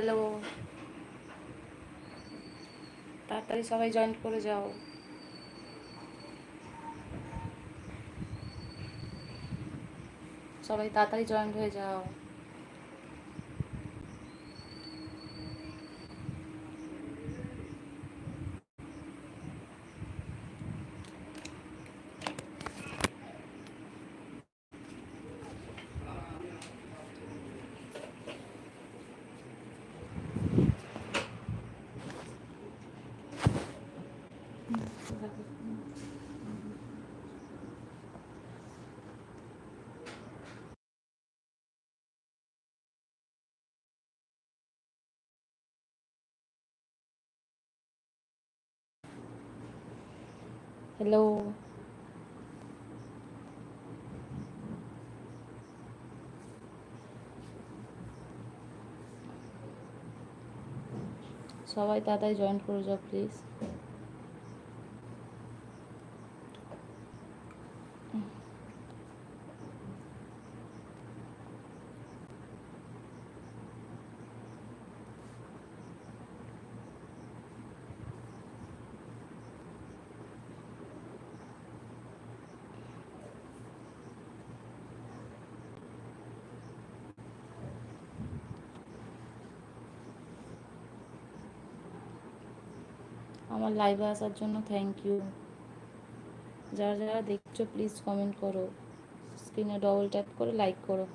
Hello তাড়াতাড়ি সবাই join করে যাও। সবাই তাড়াতাড়ি জয়েন হয়ে যাও। হ্যালো সবাই তাড়াতাড়ি জয়েন করে যাও প্লিজ আমার লাইভে আসার জন্য থ্যাংক ইউ যারা যারা দেখছ প্লিজ কমেন্ট করো। স্ক্রিনে ডবল ট্যাপ করে লাইক করো।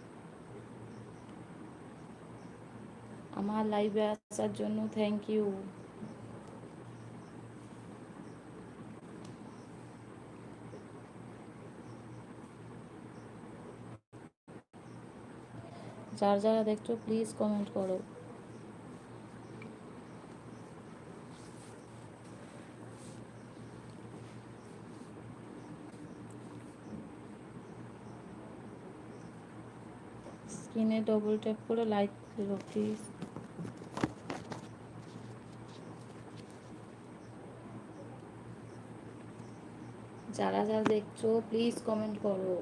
আমার লাইভে আসার জন্য থ্যাংক ইউ যারা যারা দেখছ প্লিজ কমেন্ট করো। স্ক্রিনে ডবল ট্যাপ করে লাইক দিও প্লিজ যারা যারা দেখছ প্লিজ কমেন্ট করো।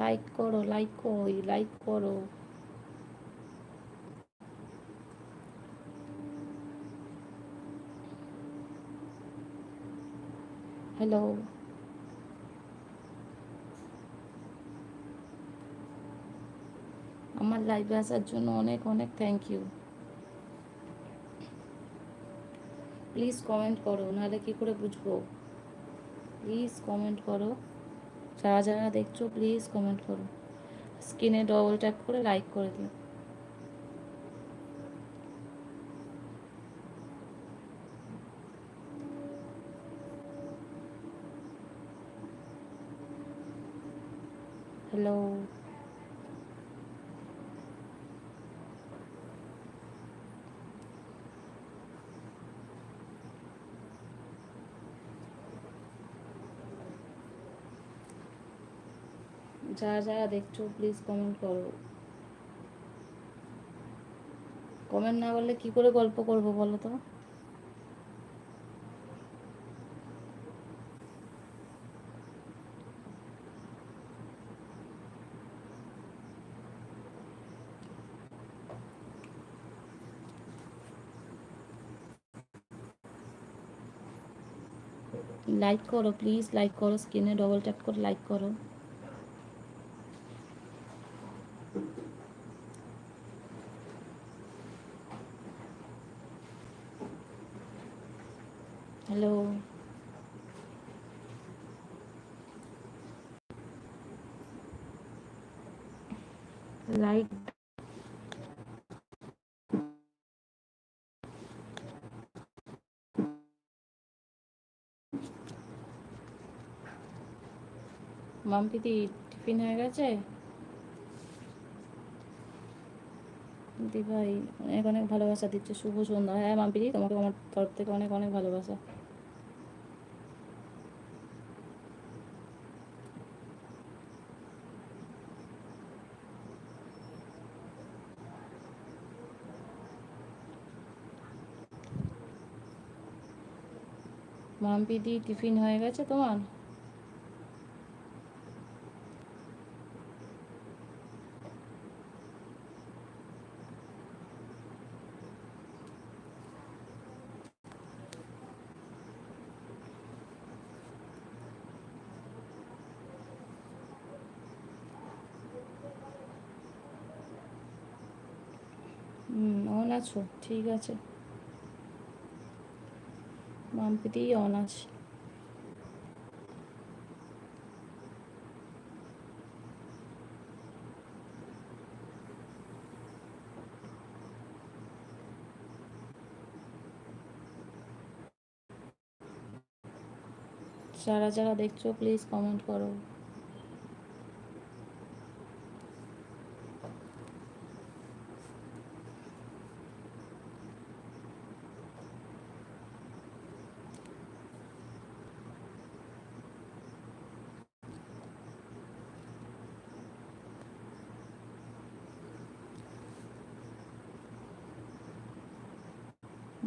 লাইক করো লাইক কই লাইক করো। হ্যালো আমার লাইভে আসার জন্য অনেক অনেক থ্যাংক ইউ প্লিজ কমেন্ট করো, নাহলে কি করে বুঝব? প্লিজ কমেন্ট করো। যারা যারা দেখছ প্লিজ কমেন্ট করো। স্ক্রিনে ডবল ট্যাপ করে লাইক করে দিও। হ্যালো। যারা যারা দেখছ প্লিজ কমেন্ট করো। কমেন্ট না করলে কি করে গল্প করব বলো তো? লাইক করো প্লিজ লাইক করো স্ক্রিনে ডবল ট্যাপ করে লাইক করো হ্যালো লাইক মাম্পিদি টিফিন হয়ে গেছে? দি ভাই, অনেক অনেক ভালোবাসা দিচ্ছে, শুভ সন্ধ্যা। হ্যাঁ মাম্পিদি তোমাকে আমার তরফ থেকে অনেক অনেক ভালোবাসা। মাম্পিদি টিফিন হয়ে গেছে তোমার? আছো? ঠিক আছে। মাম্পিতেই অন আছে। যারা যারা দেখছ প্লিজ কমেন্ট করো।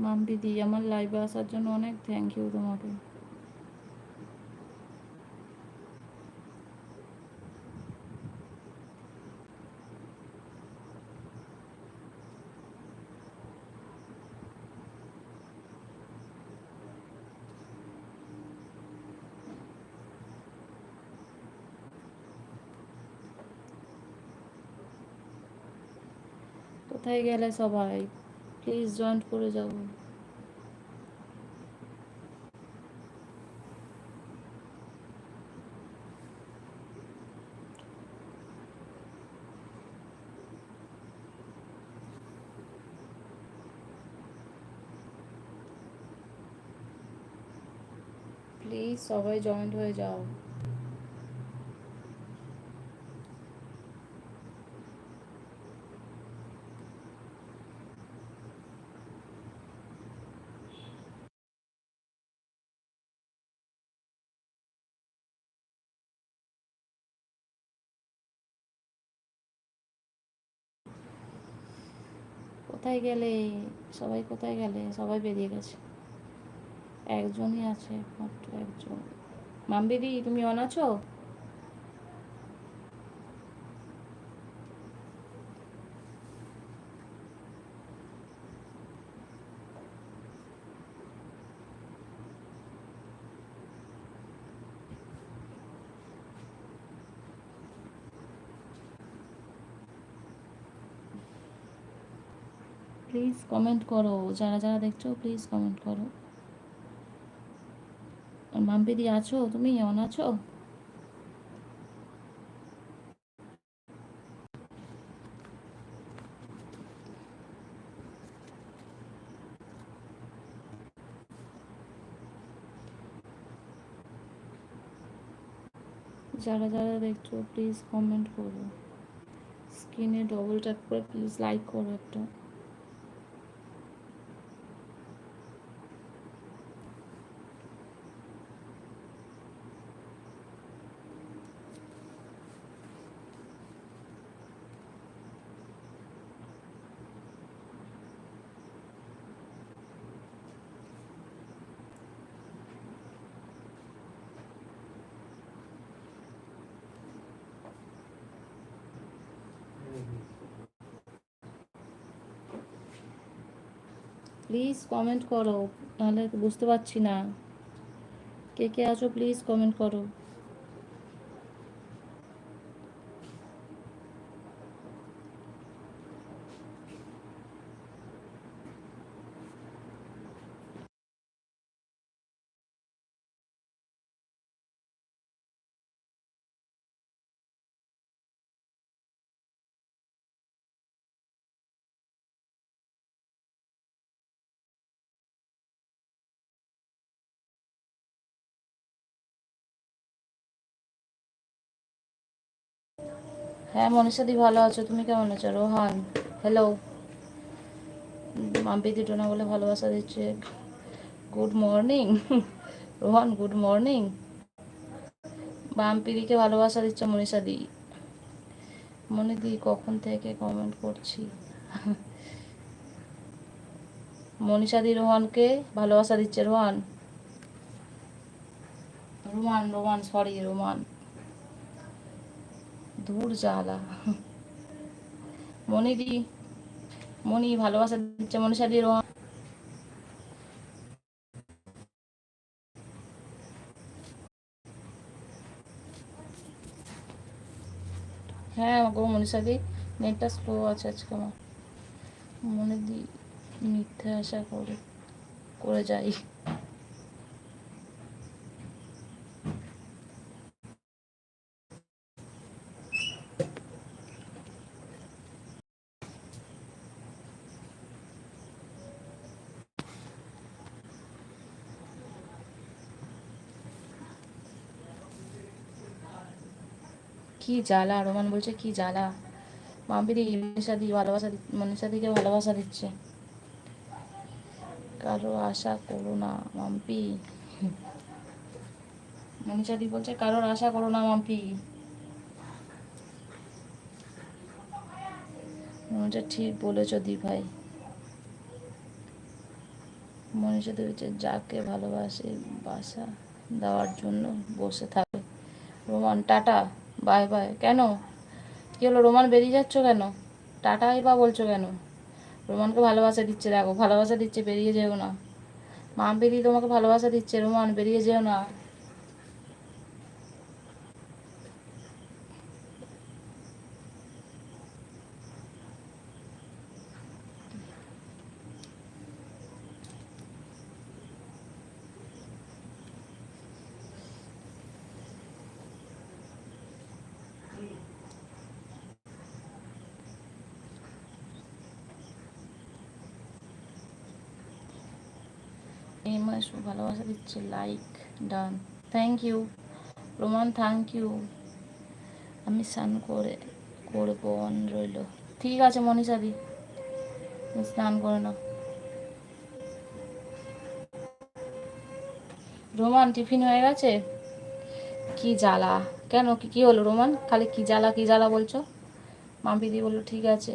মাম্পিদি আমার লাইভে আসার জন্য অনেক থ্যাংক ইউ তোমাকে। কোথায় গেলে সবাই? প্লিজ জয়েন্ট করে যাব প্লিজ সবাই জয়েন্ট হয়ে যাও। কোথায় গেলে? সবাই কোথায় গেলে? সবাই বেরিয়ে গেছে। একজনই আছে একজন। মাম্বিদি তুমি অন আছো? প্লিজ কমেন্ট করো। যারা যারা দেখছ প্লিজ কমেন্ট করো। মাম্পিদি আছো? তুমি অন আছো? যারা যারা দেখছ প্লিজ কমেন্ট করো। স্ক্রিনে ডবল ট্যাপ করে প্লিজ লাইক করো একটা। প্লিজ কমেন্ট করো নাহলে বুঝতে পারছি না। কে কে আছো প্লিজ কমেন্ট করো। হ্যাঁ মনীষাদি ভালো আছো। তুমি কেমন আছো? রোহান হ্যালো মাম্পি দিটো না বলে ভালোবাসা দিচ্ছে। Good morning Rohan good morning বাম্পিদিকে ভালোবাসা দিচ্ছে মনীষাদি মনিদি কখন থেকে কমেন্ট করছি? মনীষাদি রোহানকে ভালোবাসা দিচ্ছে। Rohan. Roman Roman sorry Roman. দূর জ্বালা। মনিদি মনি ভালোবাসা দিচ্ছে মনীষাদি রোহান। হ্যাঁ গো মনীষাদি নেটটা স্লো আছে আজকে আমার। মনে দি মিথ্যে আশা করে করে যাই। কি জ্বালা, রোমান বলছে কি জ্বালা। মাম্পিদি মনীষা দি ভালোবাসা মনীষা দিকে ভালোবাসা দিচ্ছে। কারও আশা করো না মাম্পি মনীষা দি বলছে, কারোর আশা করো না মাম্পি ঠিক বলেছ দি ভাই। মনীষা দি হচ্ছে যাকে ভালোবাসে বাসা দেওয়ার জন্য বসে থাকে। Roman, tata. Bye bye. কেন? কি হলো? রোমান বেরিয়ে যাচ্ছ কেন? টাটাই বা বলছো কেন? রোমানকে ভালোবাসা দিচ্ছে, দেখো। ভালোবাসা দিচ্ছে, বেরিয়ে যেও না। মা বেরিয়ে তোমাকে ভালোবাসা দিচ্ছে, রোমান, বেরিয়ে যেও না। এই ভালোবাসা দিচ্ছে like done thank you Roman thank you আমি স্নান করে, করব, অন রইল। ঠিক আছে, মনীষা দি। স্নান করে নাও। রোমান, টিফিন হয়ে গেছে? কি জ্বালা। কেন? কি কি হলো রোমান? খালি কি জ্বালা কি জ্বালা বলছো? মাম্পিদি বলল, ঠিক আছে।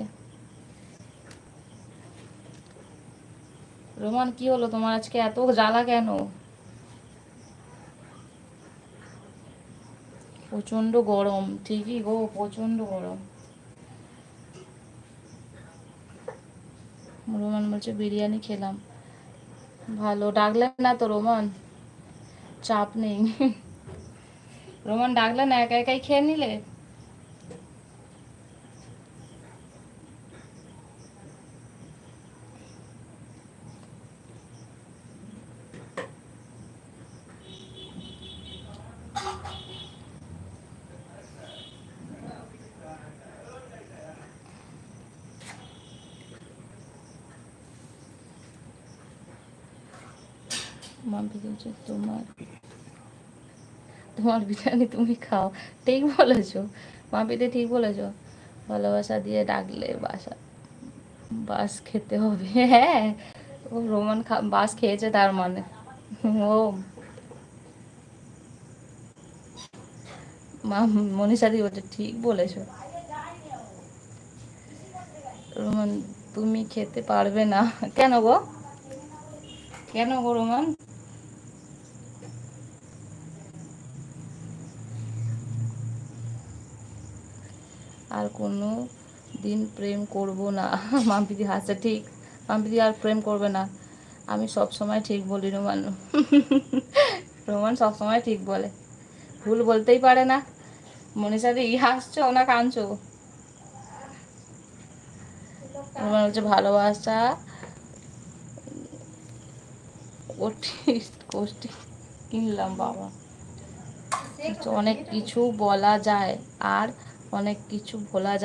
রোমান, কি হলো তোমার আজকে? এত জ্বালা কেন? প্রচণ্ড গরম, ঠিকই গো প্রচণ্ড গরম। রোমান বলছে, বিরিয়ানি খেলাম। ভালো ডাকলেন না তো রোমান? চাপ নেই। রোমান ডাকলেন একা একাই খেয়ে নিলে? মাম্পি বলছে তোমার তোমার বিরিয়ানি তুমি খাও। ঠিক বলেছ। মাম্পিতে ঠিক বলেছ। ভালোবাসা দিয়ে ডাকলে বাসা, বাস খেতে হবে। হ্যাঁ ও রোমান বাস খেয়েছে তার মানে। ও মা বলছে, ঠিক বলেছ। রোমান, তুমি খেতে পারবে না। কেন গো? কেন গো রোমান? আর কোনো দিন প্রেম করব না। মাম্পিদি হাসছে ঠিক। মাম্পিদি আর প্রেম করবে না। আমি সব সময় ঠিক বলি, রোমান। রোমান সব সময় ঠিক বলে। ভুল বলতেই পারে না। মনীষা দি হাসছো না কাঁদছো? রোমান হচ্ছে ভালোবাসা কোষ্টি কিনলাম বাবা। অনেক কিছু বলা যায়। আর অনেক কিছু ভোলা যায়।